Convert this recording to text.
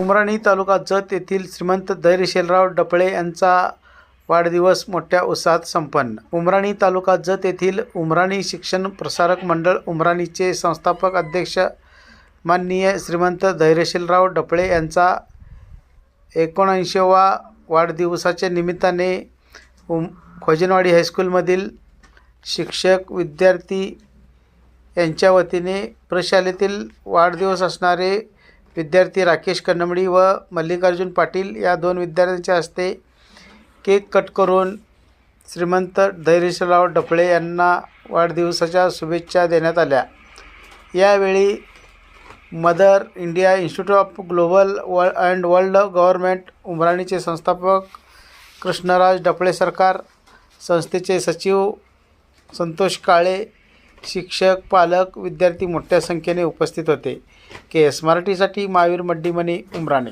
उमराणी तालुका जत येथील श्रीमंत धैर्यशीलराव डपळे यांचा वाढदिवस मोठ्या उत्साहात संपन्न. उमराणी तालुका जत येथील उमराणी शिक्षण प्रसारक मंडळ उमराणीचे संस्थापक अध्यक्ष माननीय श्रीमंत धैर्यशीलराव डपळे यांचा एकोणऐंशीवा वाढदिवसाच्या निमित्ताने उम खोजनवाडी हायस्कूलमधील शिक्षक विद्यार्थी यांच्या वतीने प्रशालेतील वाढदिवस असणारे विद्यार्थी राकेश कन्नमडी व मल्लिकार्जुन पाटील या दोन विद्यार्थ्यांच्या हस्ते केक कट करून श्रीमंत धैर्यशराव डफळे यांना वाढदिवसाच्या शुभेच्छा देण्यात आल्या. यावेळी mother India institute of global व अँड वर्ल्ड गव्हर्मेंट उमराणीचे संस्थापक कृष्णराज डफळे सरकार संस्थेचे सचिव संतोष काळे शिक्षक पालक विद्यार्थी मोठ्या संख्येने उपस्थित होते. के एस मराठीसाठी महावीर मड्डीमणी उमराणे.